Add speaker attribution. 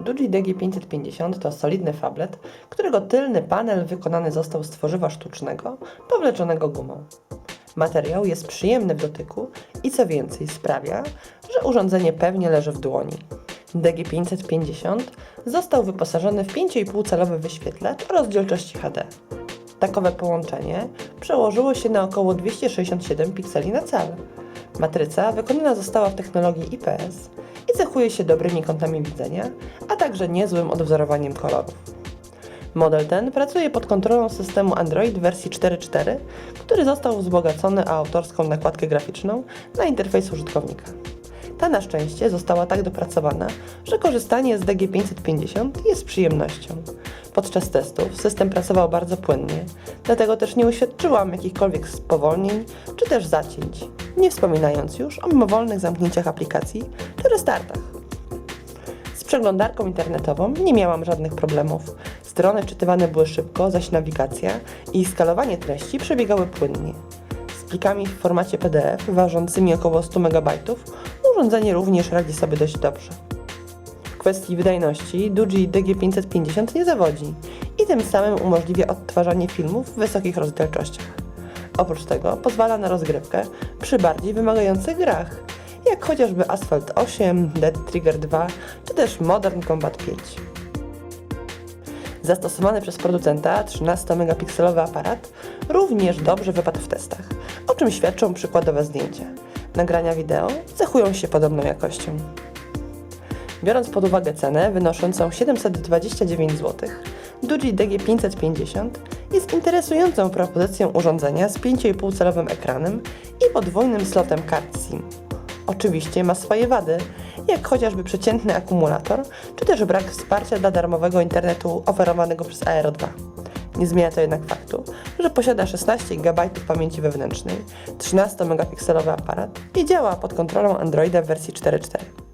Speaker 1: Duji DG550 to solidny fablet, którego tylny panel wykonany został z tworzywa sztucznego, powleczonego gumą. Materiał jest przyjemny w dotyku i co więcej sprawia, że urządzenie pewnie leży w dłoni. DG550 został wyposażony w 5,5-calowy wyświetlacz o rozdzielczości HD. Takowe połączenie przełożyło się na około 267 pikseli na cal. Matryca wykonana została w technologii IPS i cechuje się dobrymi kątami widzenia, a także niezłym odwzorowaniem kolorów. Model ten pracuje pod kontrolą systemu Android wersji 4.4, który został wzbogacony o autorską nakładkę graficzną na interfejs użytkownika. Ta na szczęście została tak dopracowana, że korzystanie z DG550 jest przyjemnością. Podczas testów system pracował bardzo płynnie, dlatego też nie uświadczyłam jakichkolwiek spowolnień czy też zacięć, nie wspominając już o mimowolnych zamknięciach aplikacji czy restartach. Z przeglądarką internetową nie miałam żadnych problemów. Strony czytywane były szybko, zaś nawigacja i skalowanie treści przebiegały płynnie. Z plikami w formacie PDF ważącymi około 100 MB urządzenie również radzi sobie dość dobrze. Kwestii wydajności Duji DG550 nie zawodzi i tym samym umożliwia odtwarzanie filmów w wysokich rozdzielczościach. Oprócz tego pozwala na rozgrywkę przy bardziej wymagających grach, jak chociażby Asphalt 8, Dead Trigger 2 czy też Modern Combat 5. Zastosowany przez producenta 13-megapikselowy aparat również dobrze wypadł w testach, o czym świadczą przykładowe zdjęcia. Nagrania wideo cechują się podobną jakością. Biorąc pod uwagę cenę wynoszącą 729 zł, Duji DG550 jest interesującą propozycją urządzenia z 5,5-calowym ekranem i podwójnym slotem kart SIM. Oczywiście ma swoje wady, jak chociażby przeciętny akumulator, czy też brak wsparcia dla darmowego internetu oferowanego przez Aero 2. Nie zmienia to jednak faktu, że posiada 16 GB pamięci wewnętrznej, 13-megapikselowy aparat i działa pod kontrolą Androida w wersji 4.4.